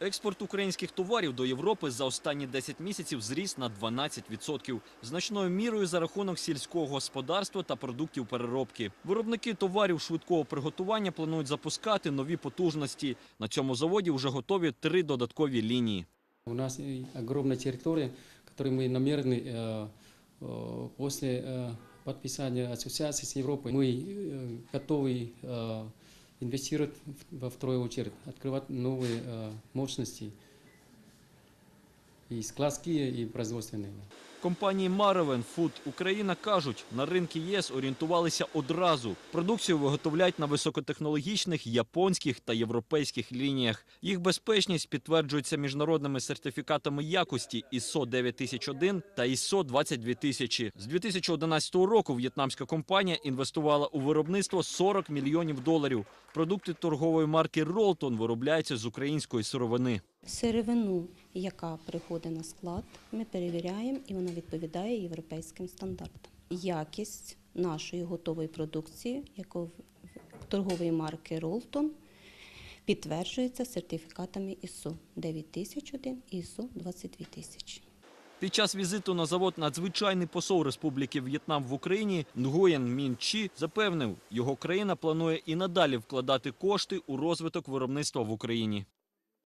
Експорт українських товарів до Європи за останні 10 місяців зріс на 12%. Значною мірою за рахунок сільського господарства та продуктів переробки. Виробники товарів швидкого приготування планують запускати нові потужності. На цьому заводі вже готові три додаткові лінії. У нас и огромная территория, которую мы намерены э, э, после э, подписания ассоциации с Европой, мы э, готовы э, инвестировать в- во вторую очередь, открывать новые э, мощности и складские, и производственные. Компанії Маравен Фуд Україна кажуть, на ринки ЄС орієнтувалися одразу. Продукцію виготовляють на високотехнологічних японських та європейських лініях. Їх безпечність підтверджується міжнародними сертифікатами якості ISO 9001 та ISO 22000. З 2011 року в'єтнамська компанія інвестувала у виробництво 40 мільйонів доларів. Продукти торгової марки Ролтон виробляються з української сировини. Сировину, яка приходить на склад, ми перевіряємо і вона відповідає європейським стандартам. Якість нашої готової продукції, яку торгової марки Ролтон, підтверджується сертифікатами ISO 9001 і ISO 22000. Під час візиту на завод надзвичайний посол Республіки В'єтнам в Україні Нгуєн Мін Чі запевнив, його країна планує і надалі вкладати кошти у розвиток виробництва в Україні.